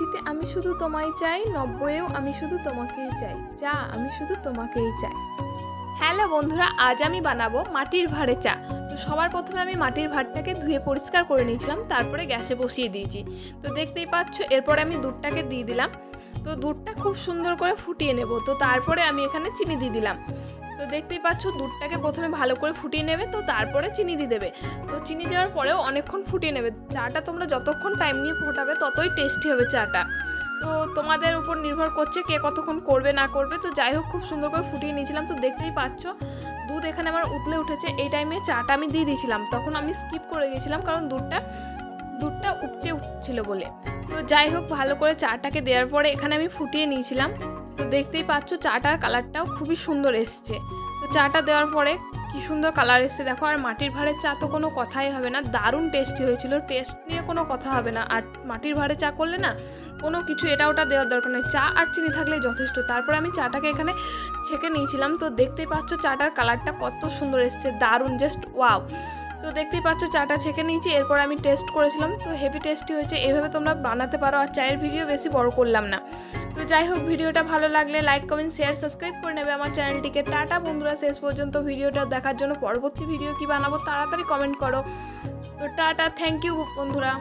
আশিতে আমি শুধু তোমায় চাই, নব্বইয়েও আমি শুধু তোমাকেই চাই। চা আমি শুধু তোমাকেই চাই। হ্যালো বন্ধুরা, আজ আমি বানাবো মাটির ভাঁড়ে চা। তো সবার প্রথমে আমি মাটির ভাঁড়টাকে ধুয়ে পরিষ্কার করে নিয়েছিলাম, তারপরে গ্যাসে বসিয়ে দিয়েছি। তো দেখতেই পাচ্ছ, এরপরে আমি দুধটাকে দিয়ে দিলাম। তো দুধটা খুব সুন্দর করে ফুটিয়ে নেব। তো তারপরে আমি এখানে চিনি দিয়ে দিলাম। তো দেখতেই পাচ্ছ দুধটাকে প্রথমে ভালো করে ফুটিয়ে নেবে, তো তারপরে চিনি দিয়ে দেবে। তো চিনি দেওয়ার পরেও অনেকক্ষণ ফুটিয়ে নেবে। চাটা তোমরা যতক্ষণ টাইম নিয়ে ফোটাবে ততই টেস্টি হবে চাটা। তো তোমাদের উপর নির্ভর করছে কে কতক্ষণ করবে, না করবে। তো যাই হোক, খুব সুন্দর করে ফুটিয়ে নিয়েছিলাম। তো দেখতেই পাচ্ছ দুধ এখানে আমার উতলে উঠেছে। এই টাইমে চাটা আমি দিয়ে দিয়েছিলাম। তখন আমি স্কিপ করে গেছিলাম, কারণ দুধটা দুধটা উপচে উঠছিল বলে। তো যাই হোক, ভালো করে চাটাকে দেওয়ার পরে এখানে আমি ফুটিয়ে নিয়েছিলাম। তো দেখতেই পাচ্ছ চাটার কালারটাও খুবই সুন্দর এসছে। তো চাটা দেওয়ার পরে কি সুন্দর কালার এসছে দেখো, আর মাটির ভাঁড়ের চা তো কোনো কথাই হবে না, দারুণ টেস্টি হয়েছিল, টেস্ট নিয়ে কোনো কথা হবে না। আর মাটির ভাঁড়ে চা করলে না, কোনো কিছু এটা ওটা দেওয়ার দরকার নেই, চা আর চিনি থাকলে যথেষ্ট। তারপরে আমি চাটাকে এখানে ছেঁকে নিয়েছিলাম, তো দেখতেই পাচ্ছ চাটার কালারটা কত সুন্দর এসছে, দারুণ জাস্ট ওয়াও তো দেখতেই পাচ্ছ, চাটা ছেঁকে নিয়েছি, এরপর আমি টেস্ট করেছিলাম। তো হেভি টেস্টি হয়েছে, এভাবে তোমরা বানাতে পারো, আর চায়ের ভিডিও বেশি বড় করলাম না। তো যাই হোক, ভিডিওটা ভালো লাগলে লাইক কমেন্ট শেয়ার সাবস্ক্রাইব করে নেবে আমার চ্যানেলটিকে। টাটা বন্ধুরা, শেষ পর্যন্ত ভিডিওটা দেখার জন্য পরবর্তী ভিডিও কি বানাবো তাড়াতাড়ি কমেন্ট করো। তো টাটা থ্যাংক ইউ বন্ধুরা।